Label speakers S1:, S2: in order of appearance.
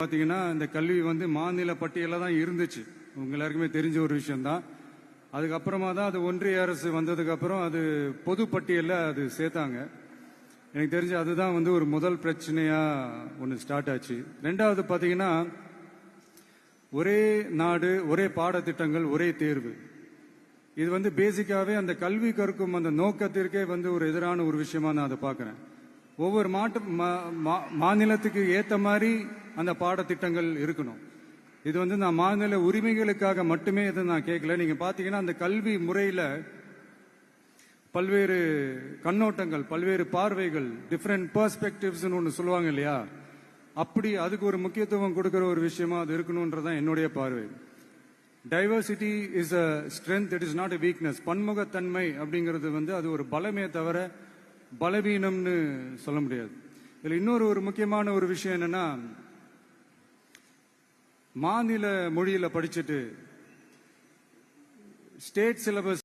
S1: பார்த்தீங்கன்னா இந்த கல்வி வந்து மாநில பட்டியலில் தான் இருந்துச்சு. உங்க எல்லாருக்குமே தெரிஞ்ச ஒரு விஷயம்தான். அதுக்கப்புறமா தான் அது ஒன்றிய அரசு வந்ததுக்கப்புறம் அது பொது பட்டியலில் அது சேர்த்தாங்க. எனக்கு தெரிஞ்சு அதுதான் வந்து ஒரு முதல் பிரச்சனையாக ஒன்று ஸ்டார்ட் ஆச்சு. ரெண்டாவது பார்த்தீங்கன்னா ஒரே நாடு ஒரே பாடத்திட்டங்கள் ஒரே தேர்வு. இது வந்து பேசிக்காகவே அந்த கல்வி கற்கும் அந்த நோக்கத்திற்கே வந்து ஒரு எதிரான ஒரு விஷயமா நான் அதை பார்க்குறேன் ஒவ்வொரு மாட்டு மா- மா- மாநிலத்துக்கு ஏற்ற மாதிரி அந்த பாடத்திட்டங்கள் இருக்கணும். இது வந்து நான் மாநில உரிமைகளுக்காக மட்டுமே இதை நான் கேட்கல. நீங்க பாத்தீங்கன்னா அந்த கல்வி முறையில பல்வேறு கண்ணோட்டங்கள் பல்வேறு பார்வைகள் டிஃப்ரெண்ட் பெர்ஸ்பெக்டிவ்ஸ் ஒன்று சொல்லுவாங்க இல்லையா? அப்படி அதுக்கு ஒரு முக்கியத்துவம் கொடுக்கிற ஒரு விஷயமா அது இருக்கணும்ன்றதான் என்னுடைய பார்வை. Diversity is a strength it is not a weakness பன்முகத்தன்மை அப்படிங்கிறது வந்து அது ஒரு பலமே தவிர பலவீனம்னு சொல்ல முடியாது. இதுல இன்னொரு ஒரு முக்கியமான ஒரு விஷயம் என்னன்னா மாநில மொழியில படிச்சுட்டு ஸ்டேட் சிலபஸ்